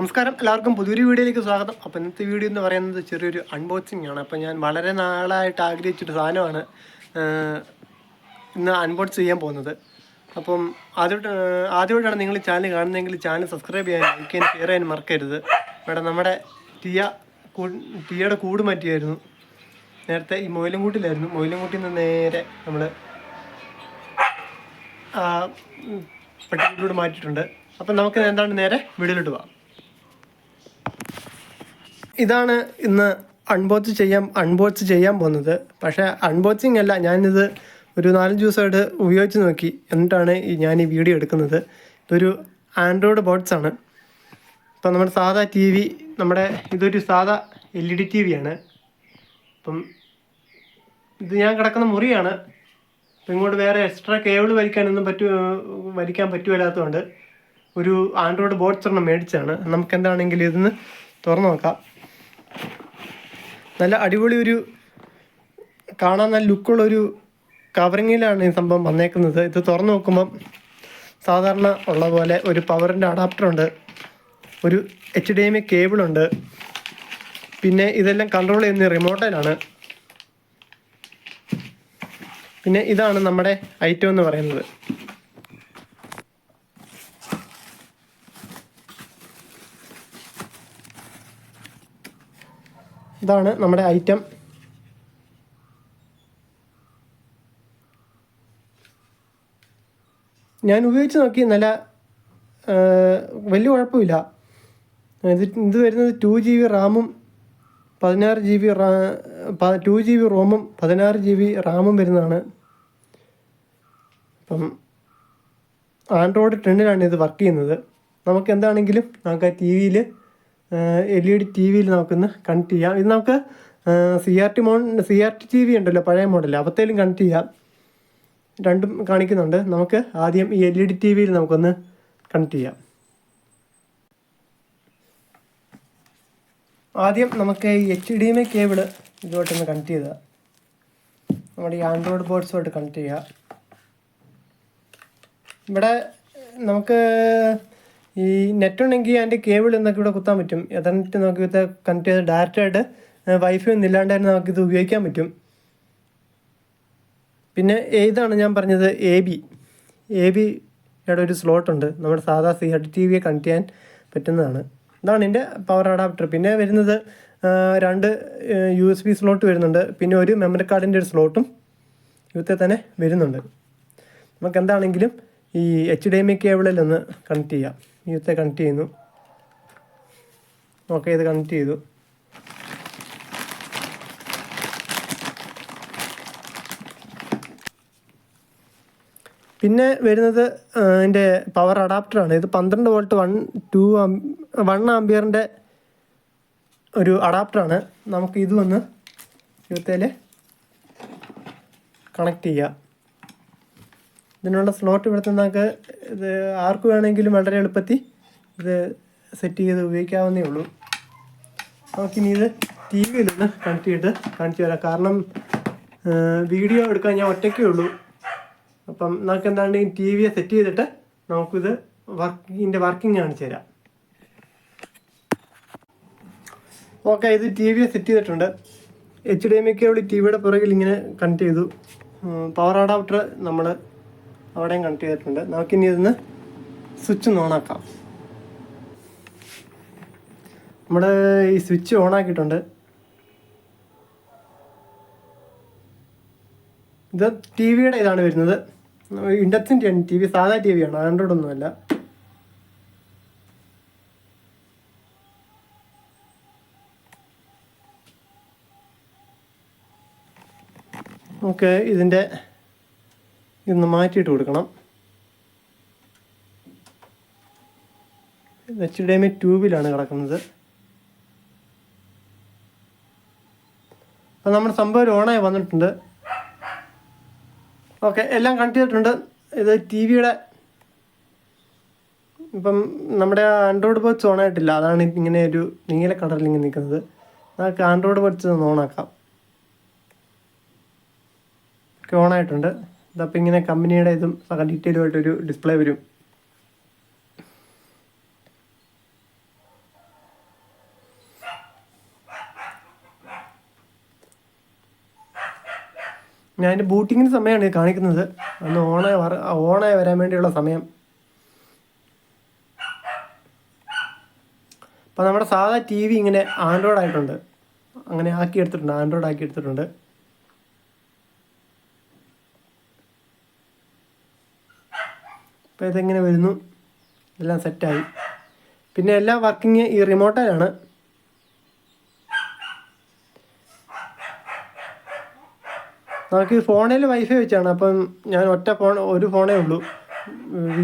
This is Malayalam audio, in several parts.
നമസ്കാരം. എല്ലാവർക്കും പുതിയൊരു വീഡിയോയിലേക്ക് സ്വാഗതം. അപ്പോൾ ഇന്നത്തെ വീഡിയോ എന്ന് പറയുന്നത് ചെറിയൊരു അൺബോക്സിംഗ് ആണ്. അപ്പോൾ ഞാൻ വളരെ നാളായിട്ട് ആഗ്രഹിച്ചൊരു സാധനമാണ് ഇന്ന് അൺബോക്സ് ചെയ്യാൻ പോകുന്നത്. അപ്പം ആദ്യമായിട്ട് ആദ്യമായിട്ടാണ് നിങ്ങൾ ചാനൽ കാണുന്നതെങ്കിൽ ചാനൽ സബ്സ്ക്രൈബ് ചെയ്യാൻ ലൈക്ക് ചെയ്യാൻ ഷെയർ ചെയ്യാൻ മറക്കരുത്. ഇവിടെ നമ്മുടെ ടിയ ടിയയുടെ കൂട് മാറ്റിയായിരുന്നു. നേരത്തെ ഈ മൊയിലും കൂട്ടിലായിരുന്നു മൊയിലും കൂട്ടിൽ നിന്ന് നേരെ നമ്മൾ പട്ടികളിലൂടെ മാറ്റിയിട്ടുണ്ട്. അപ്പം നമുക്ക് എന്താണ് നേരെ വീടിലോട്ട് പോവാം. ഇതാണ് ഇന്ന് അൺബോക്സ് ചെയ്യാം അൺബോക്സ് ചെയ്യാൻ പോകുന്നത്. പക്ഷേ അൺബോക്സിങ് അല്ല ഞാനിത് ഒരു നാലഞ്ച് ദിവസമായിട്ട് ഉപയോഗിച്ച് നോക്കി. എന്നിട്ടാണ് ഞാൻ ഈ വീഡിയോ എടുക്കുന്നത്. ഇതൊരു ആൻഡ്രോയിഡ് ബോട്ട്സ് ആണ്. ഇപ്പം നമ്മുടെ സാധാ ടി വി നമ്മുടെ ഇതൊരു സാധാ L E D T V ആണ്. അപ്പം ഇത് ഞാൻ കിടക്കുന്ന മുറിയാണ്. അപ്പം ഇങ്ങോട്ട് വേറെ എക്സ്ട്രാ കേബിൾ വലിക്കാനൊന്നും പറ്റു വലിക്കാൻ പറ്റുമല്ലാത്തതുകൊണ്ട് ഒരു ആൻഡ്രോയിഡ് ബോട്ട്സ് എണ്ണം മേടിച്ചാണ് നമുക്ക് എന്താണെങ്കിലും ഇതൊന്ന് തുറന്നു നോക്കാം. നല്ല അടിപൊളി ഒരു കാണാൻ നല്ല ലുക്കുള്ള ഒരു കവറിങ്ങിലാണ് ഈ സംഭവം വന്നേക്കുന്നത്. ഇത് തുറന്നു നോക്കുമ്പം സാധാരണ ഉള്ള പോലെ ഒരു പവറിന്റെ അഡാപ്റ്റർ ഉണ്ട്. ഒരു എച്ച് ഡി എം ഐ കേബിളുണ്ട് പിന്നെ ഇതെല്ലാം കൺട്രോൾ ചെയ്യുന്ന റിമോട്ടിലാണ് പിന്നെ ഇതാണ് നമ്മുടെ ഐറ്റം എന്ന് പറയുന്നത്. ഇതാണ് നമ്മുടെ ഐറ്റം ഞാൻ ഉപയോഗിച്ച് നോക്കി നല്ല വലിയ കുഴപ്പമില്ല. ഇത് ഇത് വരുന്നത് ടു ജി ബി റാമും പതിനാറ് ജി ബി റാ ടു ജി ബി റോമും പതിനാറ് ജി ബി റാമും വരുന്നതാണ്. അപ്പം ആൻഡ്രോയിഡ് ടെന്നിലാണ് ഇത് വർക്ക് ചെയ്യുന്നത്. നമുക്ക് എന്താണെങ്കിലും നമുക്ക് ആ ടി വിയിൽ എൽ ഇ ഡി ടി വിയിൽ നമുക്കൊന്ന് കണക്ട് ചെയ്യാം. ഇത് നമുക്ക് സി ആർ ടി മോൺ C R T T V ഉണ്ടല്ലോ പഴയ മോഡൽ അവത്തേലും കണക്ട് ചെയ്യാം. രണ്ടും കാണിക്കുന്നുണ്ട്. നമുക്ക് ആദ്യം ഈ എൽ ഇ ഡി ടി വിയിൽ നമുക്കൊന്ന് കണക്ട് ചെയ്യാം. ആദ്യം നമുക്ക് ഈ H D M I cable ഇതുമായിട്ടൊന്ന് connect ചെയ്താൽ നമ്മുടെ ഈ ആൻഡ്രോയിഡ് ബോർഡ്സുമായിട്ട് കണക്ട് ചെയ്യുക ഇവിടെ നമുക്ക് ഈ നെറ്റ് ഉണ്ടെങ്കിൽ അതിന്റെ കേബിൾ എന്നൊക്കെ ഇവിടെ കുത്താൻ പറ്റും. എതർനെറ്റ് നമുക്ക് ഇത് കണക്ട് ചെയ്ത് ഡയറക്റ്റായിട്ട് വൈഫൈ ഒന്നും ഇല്ലാണ്ട് തന്നെ നമുക്കിത് ഉപയോഗിക്കാൻ പറ്റും. പിന്നെ ഏതാണ് ഞാൻ പറഞ്ഞത്? എ ബി എ ബിയുടെ ഒരു സ്ലോട്ടുണ്ട് നമ്മുടെ സാധാ സി ഹെഡ് ടി വിയെ കണക്ട് ചെയ്യാൻ പറ്റുന്നതാണ്. ഇതാണ് എന്റെ പവർ അഡാപ്റ്റർ പിന്നെ വരുന്നത് രണ്ട് യു എസ് ബി സ്ലോട്ട് വരുന്നുണ്ട്. പിന്നെ ഒരു മെമ്മറി കാർഡിന്റെ ഒരു സ്ലോട്ടും ഇവിടുത്തെ തന്നെ വരുന്നുണ്ട്. നമുക്ക് എന്താണെങ്കിലും ഈ എച്ച് ഡി എം ഐ കേബിളിൽ ഒന്ന് കണക്ട് ചെയ്യാം. ഇവിടുത്തെ കണക്ട് ചെയ്യുന്നു. ഓക്കെ ഇത് കണക്ട് ചെയ്തു. പിന്നെ വരുന്നത് അതിന്റെ പവർ അഡാപ്റ്ററാണ് ഇത് പന്ത്രണ്ട് വോൾട്ട് വൺ ടു വൺ ആംബിയറിന്റെ ഒരു അഡാപ്റ്ററാണ് നമുക്ക് ഇത് വന്ന് ഇവത്തേൽ കണക്ട് ചെയ്യാം. ഇതിനുള്ള സ്ലോട്ട് ഇവിടുത്തെ നമുക്ക് ഇത് ആർക്ക് വേണമെങ്കിലും വളരെ എളുപ്പത്തിൽ ഇത് സെറ്റ് ചെയ്ത് ഉപയോഗിക്കാവുന്നേ ഉള്ളൂ. നമുക്കിനി ഇത് ടി വിയിലൊന്ന് കണക്ട് ചെയ്തിട്ട് കാണിച്ചു തരാം. കാരണം വീഡിയോ എടുക്കാൻ ഞാൻ ഒറ്റയ്ക്കേ ഉള്ളൂ. അപ്പം നമുക്ക് എന്താണ് ഈ ടി വിയെ സെറ്റ് ചെയ്തിട്ട് നമുക്കിത് വർക്കിന്റെ വർക്കിംഗ് കാണിച്ചു തരാം. ഓക്കെ ഇത് ടി വിയെ സെറ്റ് ചെയ്തിട്ടുണ്ട്. H D M I cable T വിയുടെ പുറകിൽ ഇങ്ങനെ കണക്ട് ചെയ്തു. പവർ അഡാപ്റ്റർ നമ്മൾ അവിടെയും കണക്ട് ചെയ്തിട്ടുണ്ട്. നമുക്കിനി ഇതൊന്ന് സ്വിച്ച് ഓണാക്കാം നമ്മുടെ ഈ സ്വിച്ച് ഓണാക്കിയിട്ടുണ്ട് ഇത് ടി വിയുടെ ഇതാണ് വരുന്നത്. ഇൻഡക്ഷൻ ടി വി സാധാ ടി വിയാണ് ആൻഡ്രോയിഡ് ഒന്നുമല്ല നമുക്ക് ഇതിന്റെ ഇതൊന്ന് മാറ്റിയിട്ട് കൊടുക്കണം. എച്ച് ഡി എം ഐ ട്യൂബിലാണ് കിടക്കുന്നത്. അപ്പം നമ്മുടെ സംഭവം ഓണായി വന്നിട്ടുണ്ട്. ഓക്കെ എല്ലാം കണക്ട് ചെയ്തിട്ടുണ്ട്. ഇത് ടി വിയുടെ ഇപ്പം നമ്മുടെ ആൻഡ്രോയിഡ് ബോക്സ് ഓൺ ആയിട്ടില്ല. അതാണ് ഇങ്ങനെ ഒരു നീല കളറിൽ ഇങ്ങനെ നിൽക്കുന്നത്. നമുക്ക് ആൻഡ്രോയിഡ് ബോക്സ് ഒന്ന് ഓണാക്കാം ഓക്കെ ഓൺ ആയിട്ടുണ്ട്. ഇതപ്പോൾ ഇങ്ങനെ കമ്പനിയുടെ ഇതും ഡീറ്റെയിലുമായിട്ടൊരു ഡിസ്പ്ലേ വരും. ഞാൻ എന്റെ ബൂട്ടിങ്ങിന് സമയമാണ് കാണിക്കുന്നത്. അന്ന് ഓണായി ഓണായി വരാൻ വേണ്ടിയുള്ള സമയം. അപ്പം നമ്മുടെ സാധാ ടി വി ഇങ്ങനെ ആൻഡ്രോയിഡ് ആയിട്ടുണ്ട്. അങ്ങനെ ആക്കി എടുത്തിട്ടുണ്ട് ആൻഡ്രോയിഡ് ആക്കി എടുത്തിട്ടുണ്ട് അപ്പോൾ ഇതെങ്ങനെ വരുന്നു? എല്ലാം സെറ്റായി. പിന്നെ എല്ലാ വർക്കിംഗ് ഈ റിമോട്ടിലാണ്. നമുക്ക് ഈ ഫോണിൽ വൈഫൈ വെച്ചാണ്. അപ്പം ഞാൻ ഒറ്റ ഫോൺ ഒരു ഫോണേ ഉള്ളൂ.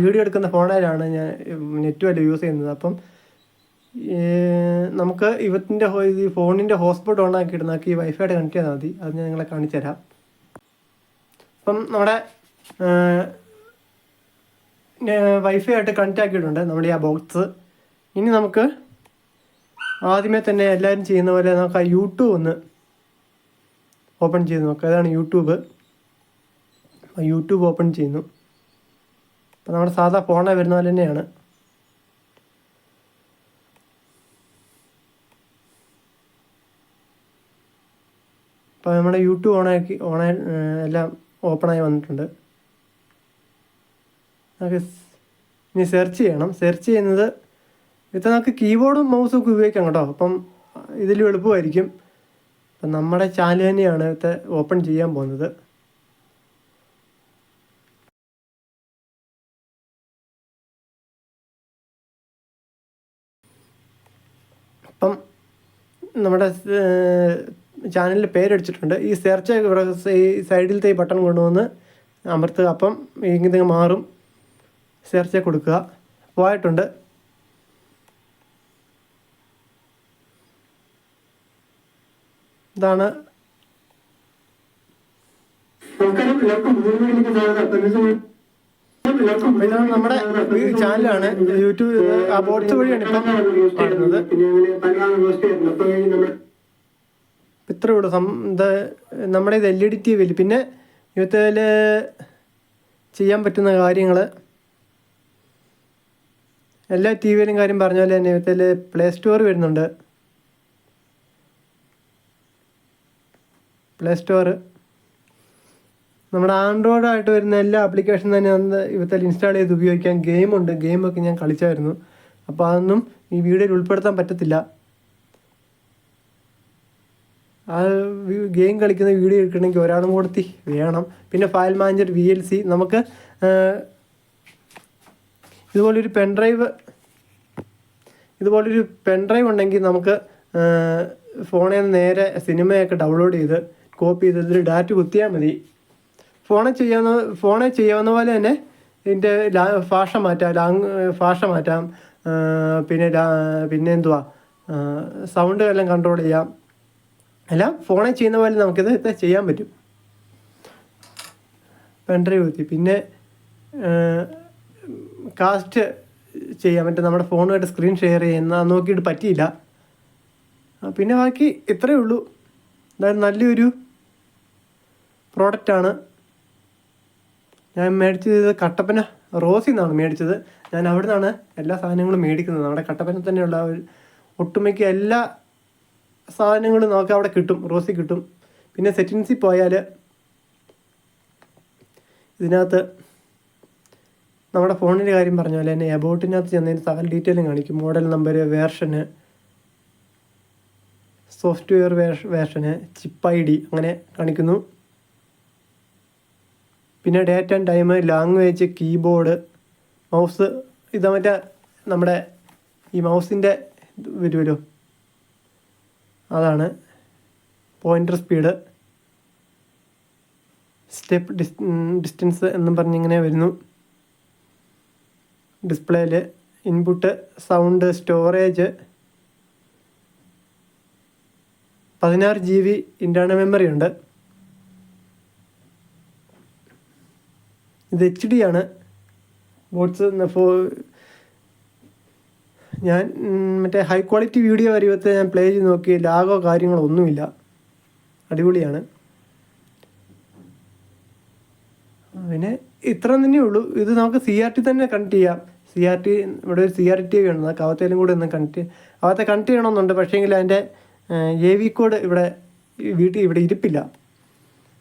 വീഡിയോ എടുക്കുന്ന ഫോണിലാണ് ഞാൻ നെറ്റും അല്ല യൂസ് ചെയ്യുന്നത്. അപ്പം നമുക്ക് ഇവത്തിന്റെ ഈ ഫോണിന്റെ ഹോട്ട്സ്പോട്ട് ഓൺ ആക്കിയിട്ട് നമുക്ക് ഈ വൈഫൈയുടെ കണക്ട് ചെയ്താൽ മതി. അത് ഞാൻ നിങ്ങളെ കാണിച്ചു തരാം അപ്പം നമ്മുടെ വൈഫൈ ആയിട്ട് കണക്ട് ആക്കിയിട്ടുണ്ട് നമ്മുടെ ആ ബോക്സ് ഇനി നമുക്ക് ആദ്യമേ തന്നെ എല്ലാവരും ചെയ്യുന്ന പോലെ നമുക്ക് ആ യൂട്യൂബ് ഒന്ന് ഓപ്പൺ ചെയ്ത് നോക്കാം. അതാണ് യൂട്യൂബ് യൂട്യൂബ് ഓപ്പൺ ചെയ്യുന്നു. അപ്പോൾ നമ്മുടെ സാധാ ഫോണെ വരുന്ന പോലെ തന്നെയാണ്. അപ്പോൾ നമ്മുടെ യൂട്യൂബ് ഓണാക്കി ഓണായി എല്ലാം ഓപ്പണായി വന്നിട്ടുണ്ട്. നമുക്ക് ഇനി സെർച്ച് ചെയ്യണം. സെർച്ച് ചെയ്യുന്നത് ഇത് നമുക്ക് കീബോർഡും മൗസും ഒക്കെ ഉപയോഗിക്കാം കേട്ടോ. അപ്പം ഇതിൽ എളുപ്പമായിരിക്കും. അപ്പം നമ്മുടെ ചാനൽ തന്നെയാണ് ഇത്തെ ഓപ്പൺ ചെയ്യാൻ പോകുന്നത്. അപ്പം നമ്മുടെ ചാനലിൽ പേരടിച്ചിട്ടുണ്ട്. ഈ സെർച്ച് ഈ സൈഡിലത്തെ ഈ ബട്ടൺ കൊണ്ടുവന്ന് അമർത്തുക. അപ്പം ഇങ്ങനെ മാറും. സെർച്ച് കൊടുക്കുക. പോയിട്ടുണ്ട് ഇതാണ്. ഇതാണ് നമ്മുടെ ചാനലാണ്. യൂട്യൂബ് ആ ബോട്ട്സ് വഴിയാണ് ഇപ്പം കാണുന്നത്. ഇത്ര ഉള്ളൂ. സം നമ്മുടെ ഇത് എൽ ഇ ഡി ടി വിയിൽ പിന്നെ യൂത്തിൽ ചെയ്യാൻ പറ്റുന്ന കാര്യങ്ങൾ എല്ലാ ടി വിയിലും കാര്യം പറഞ്ഞ പോലെ തന്നെ ഇവിടുത്തെ പ്ലേ സ്റ്റോർ വരുന്നുണ്ട്. പ്ലേ സ്റ്റോർ നമ്മുടെ ആൻഡ്രോയിഡ് ആയിട്ട് വരുന്ന എല്ലാ ആപ്ലിക്കേഷൻ തന്നെ അന്ന് ഇവത്തിൽ ഇൻസ്റ്റാൾ ചെയ്ത് ഉപയോഗിക്കാൻ ഗെയിമുണ്ട് ഗെയിമൊക്കെ ഞാൻ കളിച്ചായിരുന്നു. അപ്പോൾ അതൊന്നും ഈ വീഡിയോയിൽ ഉൾപ്പെടുത്താൻ പറ്റത്തില്ല. ആ ഗെയിം കളിക്കുന്ന വീഡിയോ എടുക്കണമെങ്കിൽ ഒരാളും കൊടുത്തി വേണം. പിന്നെ file manager V L C നമുക്ക് ഇതുപോലൊരു പെൻഡ്രൈവ് ഇതുപോലൊരു പെൻഡ്രൈവ് ഉണ്ടെങ്കിൽ നമുക്ക് ഫോണിൽ നിന്ന് നേരെ സിനിമയൊക്കെ ഡൗൺലോഡ് ചെയ്ത് കോപ്പി ചെയ്ത് ഇതിൽ ഡാറ്റ കുത്തിയാൽ മതി. ഫോണിൽ ചെയ്യാവുന്ന ഫോണിൽ ചെയ്യാവുന്ന പോലെ തന്നെ ഇതിന്റെ ഭാഷ മാറ്റാം ലാങ് ഭാഷ മാറ്റാം പിന്നെ പിന്നെ എന്തുവാ സൗണ്ട് എല്ലാം കൺട്രോൾ ചെയ്യാം. എല്ലാം ഫോണിൽ ചെയ്യുന്ന പോലെ നമുക്കിത് ചെയ്യാൻ പറ്റും. പെൻഡ്രൈവ് കുത്തി. പിന്നെ കാസ്റ്റ് ചെയ്യാൻ പറ്റും. നമ്മുടെ ഫോണുമായിട്ട് സ്ക്രീൻ ഷെയർ ചെയ്യുന്ന നോക്കിയിട്ട് പറ്റിയില്ല. പിന്നെ ബാക്കി ഇത്രയേ ഉള്ളൂ. അതായത് നല്ലൊരു പ്രോഡക്റ്റാണ് ഞാൻ മേടിച്ചത് കട്ടപ്പന റോസിൽ നിന്നാണ് മേടിച്ചത്. ഞാൻ അവിടെ നിന്നാണ് എല്ലാ സാധനങ്ങളും മേടിക്കുന്നത്. നമ്മുടെ കട്ടപ്പന തന്നെയുള്ള ഒരു ഒട്ടുമിക്ക എല്ലാ സാധനങ്ങളും നമുക്ക് അവിടെ കിട്ടും. റോസി കിട്ടും. പിന്നെ സെറ്റിങ്സിൽ പോയാൽ ഇതിനകത്ത് നമ്മുടെ ഫോണിന്റെ കാര്യം പറഞ്ഞ പോലെ തന്നെ എബൌട്ടിനകത്ത് ചെന്നതിന് സകല ഡീറ്റെയിലും കാണിക്കും. Model number version software version chip I D അങ്ങനെ കാണിക്കുന്നു. പിന്നെ date and time language keyboard mouse ഇത് മറ്റേ നമ്മുടെ ഈ മൗസിന്റെ വരുമല്ലോ അതാണ് പോയിന്റർ സ്പീഡ് സ്റ്റെപ്പ് ഡിസ് ഡിസ്റ്റൻസ് എന്നും പറഞ്ഞിങ്ങനെ വരുന്നു. ഡിസ്പ്ലേയിൽ ഇൻപുട്ട് സൗണ്ട് സ്റ്റോറേജ് പതിനാറ് ജി ബി ഇന്റേർണൽ മെമ്മറി ഉണ്ട്. ഇത് എച്ച് ഡി ആണ്. ബോട്ട്സ് ഫോ ഞാൻ മറ്റേ ഹൈ ക്വാളിറ്റി വീഡിയോ വരുമ്പത്തെ ഞാൻ പ്ലേ ചെയ്ത് നോക്കി ലാഗോ കാര്യങ്ങളോ ഒന്നുമില്ല അടിപൊളിയാണ്. പിന്നെ ഇത്ര തന്നെ ഉള്ളൂ. ഇത് നമുക്ക് സി ആർ ടി തന്നെ കണക്ട് ചെയ്യാം. സി ആർ ടി ഇവിടെ ഒരു സി ആർ ടി വി ഉണ്ട് കൂടെ ഒന്ന് കണക്ട് അവത്തെ കണക്ട് ചെയ്യണമെന്നുണ്ട്. പക്ഷേങ്കിൽ അതിന്റെ എ വി കോഡ് ഇവിടെ വീട്ടിൽ ഇവിടെ ഇരിപ്പില്ല.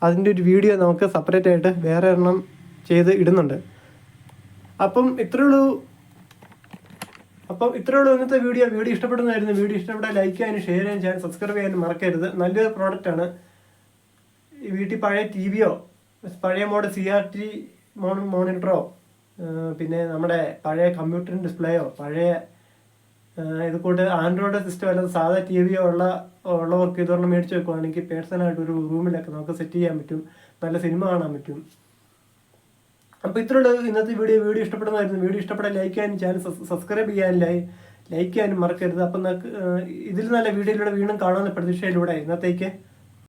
അതിന്റെ ഒരു വീഡിയോ നമുക്ക് സെപ്പറേറ്റ് ആയിട്ട് വേറെ എണ്ണം ചെയ്ത് ഇടുന്നുണ്ട്. അപ്പം ഇത്രയേ ഉള്ളൂ. അപ്പം ഇത്രയേ ഉള്ളൂ ഇന്നത്തെ വീഡിയോ. വീഡിയോ ഇഷ്ടപ്പെടുന്നതായിരുന്നു. വീഡിയോ ഇഷ്ടപ്പെട്ടാൽ ലൈക്ക് ചെയ്യാനും ഷെയർ ചെയ്യാനും ചാനൽ സബ്സ്ക്രൈബ് ചെയ്യാനും മറക്കരുത്. നല്ലൊരു പ്രോഡക്റ്റാണ് വീട്ടിൽ പഴയ ടി വിയോ പഴയ മോഡൽ സി ആർ ടി മോണിറ്ററോ പിന്നെ നമ്മുടെ പഴയ കമ്പ്യൂട്ടറിന്റെ ഡിസ്പ്ലേയോ പഴയ ഇത് കൂട്ട് ആൻഡ്രോയിഡ് സിസ്റ്റം അല്ലാതെ സാധാ ടി വിയോ ഉള്ള ഉള്ളവർക്ക് ഇതൊരെണ്ണം മേടിച്ച് വെക്കുവാണെങ്കിൽ പേഴ്സണലായിട്ട് ഒരു റൂമിലൊക്കെ നമുക്ക് സെറ്റ് ചെയ്യാൻ പറ്റും. നല്ല സിനിമ കാണാൻ പറ്റും. അപ്പോൾ ഇത്രയുള്ള. ഇന്നത്തെ വീഡിയോ വീഡിയോ ഇഷ്ടപ്പെടുന്നതായിരുന്നു വീഡിയോ ഇഷ്ടപ്പെടാൻ ലൈക്ക് ചെയ്യാനും ചാനൽ സബ്സ്ക്രൈബ് ചെയ്യാനും ലൈ ലൈക്ക് ചെയ്യാനും മറക്കരുത്. അപ്പം ഇതിൽ നല്ല വീഡിയോയിലൂടെ വീണ്ടും കാണാൻ പ്രതീക്ഷയിലൂടെ ഇന്നത്തേക്ക്